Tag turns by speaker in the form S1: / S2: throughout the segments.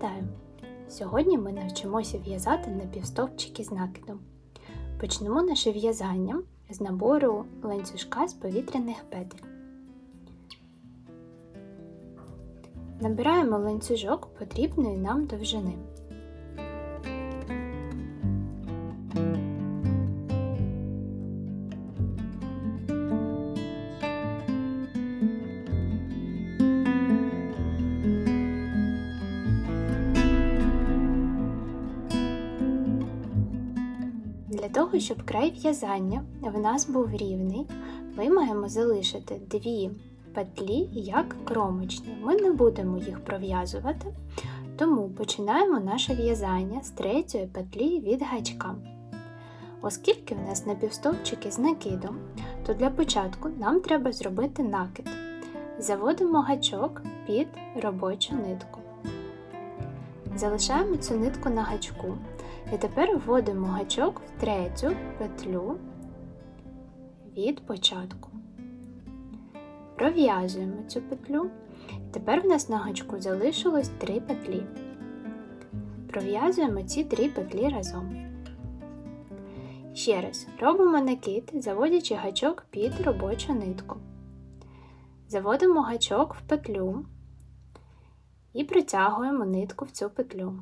S1: Вітаю! Сьогодні ми навчимося в'язати напівстовпчики з накидом. Почнемо наше в'язання з набору ланцюжка з повітряних петель. Набираємо ланцюжок потрібної нам довжини. Того, щоб край в'язання в нас був рівний, ми маємо залишити дві петлі як кромочні. Ми не будемо їх пров'язувати, тому починаємо наше в'язання з третьої петлі від гачка. Оскільки в нас напівстовпчики з накидом, то для початку нам треба зробити накид. Заводимо гачок під робочу нитку. Залишаємо цю нитку на гачку. І тепер вводимо гачок в третю петлю від початку. Пров'язуємо цю петлю. Тепер в нас на гачку залишилось три петлі. Пров'язуємо ці три петлі разом. Ще раз робимо накид, заводячи гачок під робочу нитку. Заводимо гачок в петлю і притягуємо нитку в цю петлю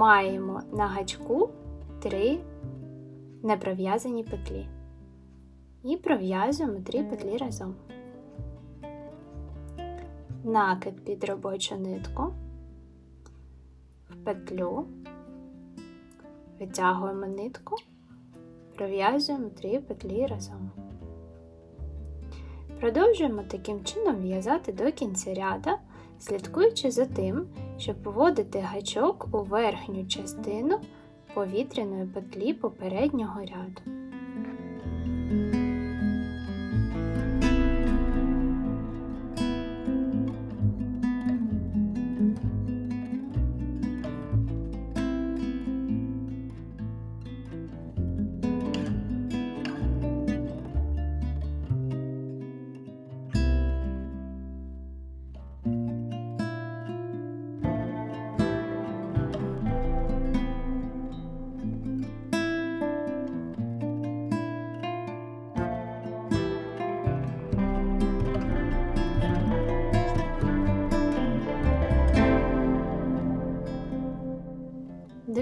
S1: маємо на гачку три непров'язані петлі. І пров'язуємо три петлі разом. Накид під робочу нитку, в петлю, витягуємо нитку, пров'язуємо три петлі разом. Продовжуємо таким чином в'язати до кінця ряда, слідкуючи за тим, щоб вводити гачок у верхню частину повітряної петлі попереднього ряду.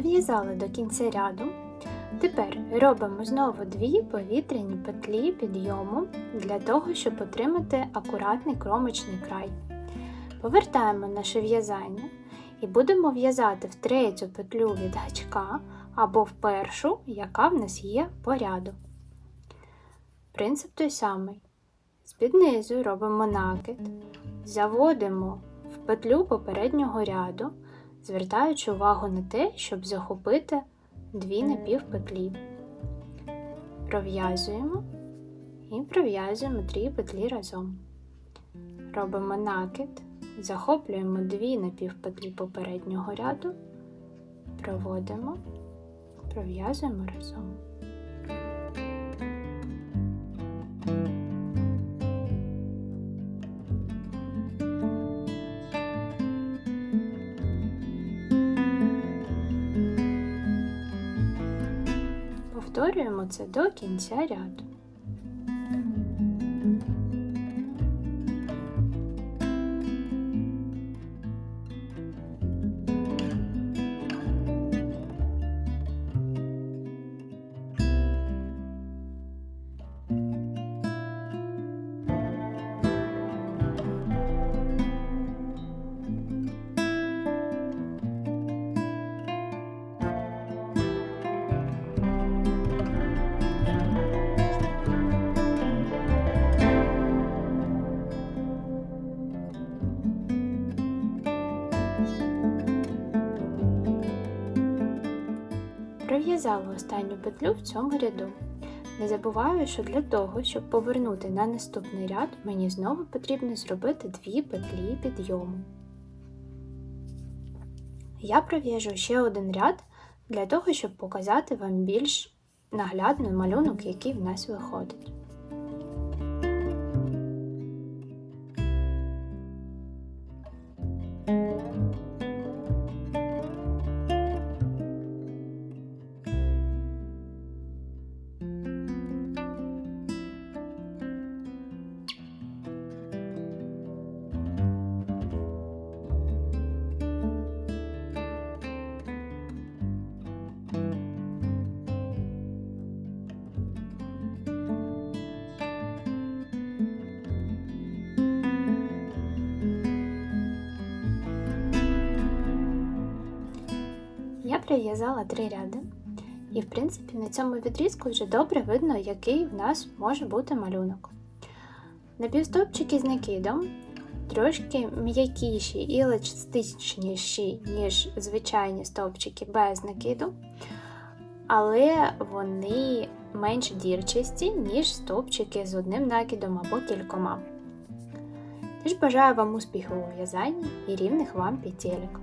S1: Дов'язали до кінця ряду. Тепер робимо знову дві повітряні петлі підйому для того, щоб отримати акуратний кромочний край. Повертаємо наше в'язання і будемо в'язати в третю петлю від гачка або в першу, яка в нас є по ряду. Принцип той самий. З-під низу робимо накид, заводимо в петлю попереднього ряду звертаючи увагу на те, щоб захопити дві напівпетлі. Пров'язуємо і пров'язуємо три петлі разом. Робимо накид, захоплюємо дві напівпетлі попереднього ряду, проводимо, пров'язуємо разом. Повторюємо це до кінця ряду. Пров'язала останню петлю в цьому ряду. Не забуваю, що для того, щоб повернути на наступний ряд, мені знову потрібно зробити дві петлі підйому. Я пров'яжу ще один ряд для того, щоб показати вам більш наглядний малюнок, який в нас виходить. Прив'язала три ряди. І, в принципі, на цьому відрізку вже добре видно, який в нас може бути малюнок. Напівстовпчики з накидом трошки м'якіші і еластичніші, ніж звичайні стовпчики без накиду, але вони менш дірчасті, ніж стовпчики з одним накидом або кількома. Тож бажаю вам успіху у в'язанні і рівних вам петелек.